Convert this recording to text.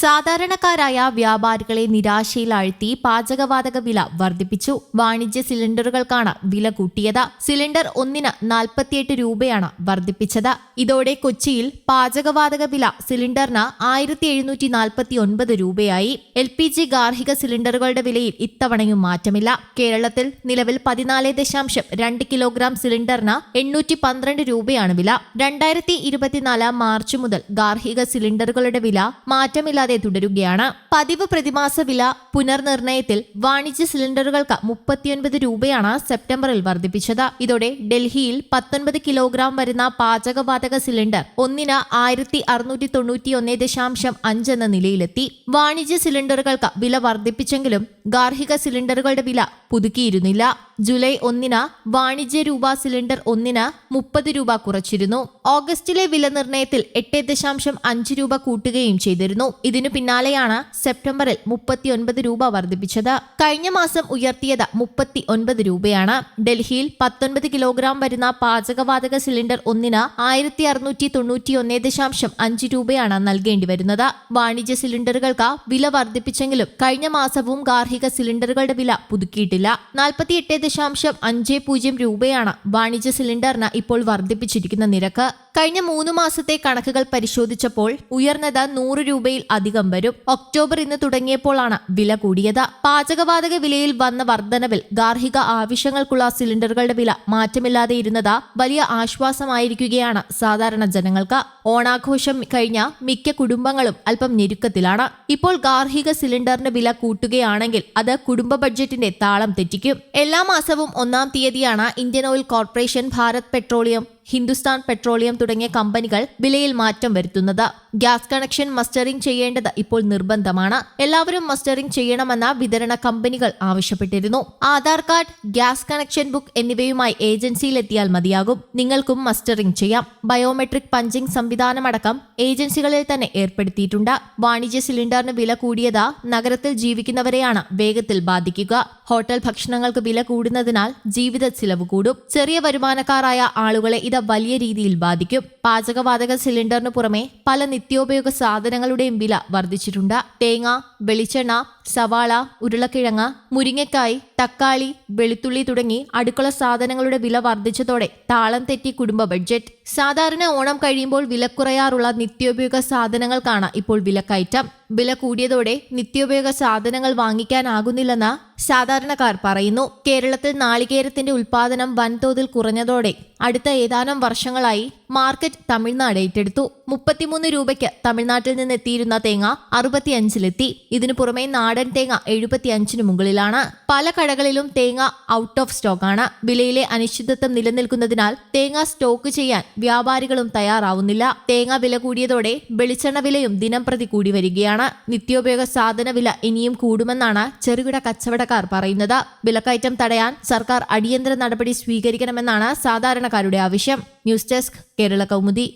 സാധാരണക്കാരായ വ്യാപാരികളെ നിരാശയിലാഴ്ത്തി പാചകവാതക വില വർദ്ധിപ്പിച്ചു. വാണിജ്യ സിലിണ്ടറുകൾക്കാണ് വില കൂട്ടിയത്. സിലിണ്ടർ ഒന്നിന് നാൽപ്പത്തിയെട്ട് രൂപയാണ് വർദ്ധിപ്പിച്ചത്. ഇതോടെ കൊച്ചിയിൽ പാചകവാതക വില സിലിണ്ടറിന് ആയിരത്തി എഴുന്നൂറ്റി നാൽപ്പത്തി ഒൻപത് രൂപയായി. എൽ പി ജി ഗാർഹിക സിലിണ്ടറുകളുടെ വിലയിൽ ഇത്തവണയും മാറ്റമില്ല. കേരളത്തിൽ നിലവിൽ പതിനാല് ദശാംശം രണ്ട് കിലോഗ്രാം സിലിണ്ടറിന് എണ്ണൂറ്റി പന്ത്രണ്ട് രൂപയാണ് വില. രണ്ടായിരത്തി ഇരുപത്തിനാല് മാർച്ച് മുതൽ ഗാർഹിക സിലിണ്ടറുകളുടെ വില മാറ്റമില്ലാതെ തുടരുകയാണ്. പതിവ് പ്രതിമാസ വില പുനർനിർണയത്തിൽ വാണിജ്യ സിലിണ്ടറുകൾക്ക് മുപ്പത്തിയൊൻപത് രൂപയാണ് സെപ്റ്റംബറിൽ വർദ്ധിപ്പിച്ചത്. ഇതോടെ ഡൽഹിയിൽ പത്തൊൻപത് കിലോഗ്രാം വരുന്ന പാചകവാതക സിലിണ്ടർ ഒന്നിന് ആയിരത്തി അറുന്നൂറ്റി തൊണ്ണൂറ്റി ഒന്ന് ദശാംശം നിലയിലെത്തി. വാണിജ്യ സിലിണ്ടറുകൾക്ക് വില വർദ്ധിപ്പിച്ചെങ്കിലും ഗാർഹിക സിലിണ്ടറുകളുടെ വില പുതുക്കിയിരുന്നില്ല. ജൂലൈ ഒന്നിന് വാണിജ്യ രൂപ സിലിണ്ടർ ഒന്നിന് മുപ്പത് രൂപ കുറച്ചിരുന്നു. ഓഗസ്റ്റിലെ വില നിർണയത്തിൽ എട്ട് ദശാംശം അഞ്ച് രൂപ കൂട്ടുകയും ചെയ്തിരുന്നു. ഇതിനു പിന്നാലെയാണ് സെപ്റ്റംബറിൽ മുപ്പത്തിയൊൻപത് രൂപ വർദ്ധിപ്പിച്ചത്. കഴിഞ്ഞ മാസം ഉയർത്തിയത് മുപ്പത്തി ഒൻപത് രൂപയാണ്. ഡൽഹിയിൽ പത്തൊൻപത് കിലോഗ്രാം വരുന്ന പാചകവാതക സിലിണ്ടർ ഒന്നിന് ആയിരത്തി അറുന്നൂറ്റി തൊണ്ണൂറ്റി ഒന്ന് ദശാംശം അഞ്ച് രൂപയാണ് നൽകേണ്ടി വരുന്നത്. വാണിജ്യ സിലിണ്ടറുകൾക്ക് വില വർദ്ധിപ്പിച്ചെങ്കിലും കഴിഞ്ഞ മാസവും ഗാർഹിക സിലിണ്ടറുകളുടെ വില പുതുക്കിയിട്ടില്ല. നാൽപ്പത്തി എട്ട് ദശാംശം അഞ്ച് പൂജ്യം രൂപയാണ് വാണിജ്യ സിലിണ്ടറിന് ഇപ്പോൾ വർദ്ധിപ്പിച്ചിരിക്കുന്ന നിരക്ക്. കഴിഞ്ഞ മൂന്ന് മാസത്തെ കണക്കുകൾ പരിശോധിച്ചപ്പോൾ ഉയർന്നത് നൂറ് രൂപയിൽ അധികം വരും. ഒക്ടോബർ ഇന്ന് തുടങ്ങിയപ്പോഴാണ് വില കൂടിയത്. പാചകവാതക വിലയിൽ വന്ന വർധനവിൽ ഗാർഹിക ആവശ്യങ്ങൾക്കുള്ള സിലിണ്ടറുകളുടെ വില മാറ്റമില്ലാതെ ഇരുന്നത് വലിയ ആശ്വാസമായിരിക്കുകയാണ് സാധാരണ ജനങ്ങൾക്ക്. ഓണാഘോഷം കഴിഞ്ഞ മിക്ക കുടുംബങ്ങളും അല്പം ഞെരുക്കത്തിലാണ്. ഇപ്പോൾ ഗാർഹിക സിലിണ്ടറിന്റെ വില കൂട്ടുകയാണെങ്കിൽ അത് കുടുംബ ബഡ്ജറ്റിന്റെ താളം തെറ്റിക്കും. എല്ലാ മാസവും ഒന്നാം തീയതിയാണ് Indian oil corporation Bharat petroleum Hindustan petroleum തുടങ്ങിയ കമ്പനികൾ വിലയിൽ മാറ്റം വരുത്തുന്നത്. ഗ്യാസ് കണക്ഷൻ മസ്റ്ററിംഗ് ചെയ്യേണ്ടത് ഇപ്പോൾ നിർബന്ധമാണ്. എല്ലാവരും മസ്റ്ററിംഗ് ചെയ്യണമെന്ന് വിതരണ കമ്പനികൾ ആവശ്യപ്പെട്ടിരുന്നു. Aadhaar card gas connection book എന്നിവയുമായി ഏജൻസിയിലെത്തിയാൽ മതിയാകും. നിങ്ങൾക്കും മസ്റ്ററിംഗ് ചെയ്യാം. ബയോമെട്രിക് പഞ്ചിംഗ് സംവിധാനമടക്കം ഏജൻസികളിൽ തന്നെ ഏർപ്പെടുത്തിയിട്ടുണ്ട്. വാണിജ്യ സിലിണ്ടറിന് വില കൂടിയത് നഗരത്തിൽ ജീവിക്കുന്നവരെയാണ് വേഗത്തിൽ ബാധിക്കുക. ഹോട്ടൽ ഭക്ഷണങ്ങൾക്ക് വില കൂടുന്നതിനാൽ ജീവിത ചിലവ് കൂടും. ചെറിയ വരുമാനക്കാരായ ആളുകളെ ഇത് വലിയ രീതിയിൽ ബാധിക്കും. പാചകവാതക സിലിണ്ടറിന് പുറമെ പല നിത്യോപയോഗ സാധനങ്ങളുടെയും വില വർദ്ധിച്ചിട്ടുണ്ട്. തേങ്ങ വെളിച്ചെണ്ണ സവാള ഉരുളക്കിഴങ്ങ് മുരിങ്ങക്കായ് തക്കാളി വെളുത്തുള്ളി തുടങ്ങി അടുക്കള സാധനങ്ങളുടെ വില വർദ്ധിച്ചതോടെ താളം തെറ്റി കുടുംബ ബഡ്ജറ്റ്. സാധാരണ ഓണം കഴിയുമ്പോൾ വിലക്കുറയാറുള്ള നിത്യോപയോഗ സാധനങ്ങൾക്കാണ് ഇപ്പോൾ വിലക്കയറ്റം. വില കൂടിയതോടെ നിത്യോപയോഗ സാധനങ്ങൾ വാങ്ങിക്കാനാകുന്നില്ലെന്ന് സാധാരണക്കാർ പറയുന്നു. കേരളത്തിൽ നാളികേരത്തിന്റെ ഉൽപാദനം വൻതോതിൽ കുറഞ്ഞതോടെ അടുത്ത ഏതാനും വർഷങ്ങളായി മാർക്കറ്റ് തമിഴ്നാട് ഏറ്റെടുത്തു. മുപ്പത്തിമൂന്ന് രൂപയ്ക്ക് തമിഴ്നാട്ടിൽ നിന്ന് എത്തിയിരുന്ന തേങ്ങ അറുപത്തിയഞ്ചിലെത്തി. ഇതിനു പുറമെ നാടൻ തേങ്ങ എഴുപത്തിയഞ്ചിന് മുകളിലാണ്. പല കടകളിലും തേങ്ങ ഔട്ട് ഓഫ് സ്റ്റോക്കാണ് വിലയിലെ അനിശ്ചിതത്വം നിലനിൽക്കുന്നതിനാൽ തേങ്ങ സ്റ്റോക്ക് ചെയ്യാൻ വ്യാപാരികളും തയ്യാറാവുന്നില്ല. തേങ്ങ വില കൂടിയതോടെ വെളിച്ചെണ്ണ വിലയും ദിനം പ്രതി കൂടി വരികയാണ്. നിത്യോപയോഗ സാധന വില ഇനിയും കൂടുമെന്നാണ് ചെറുകിട കച്ചവടക്കാർ പറയുന്നത്. വിലക്കയറ്റം തടയാൻ സർക്കാർ അടിയന്തര നടപടി സ്വീകരിക്കണമെന്നാണ് സാധാരണക്കാരുടെ ആവശ്യം. News desk Kerala Kaumudi.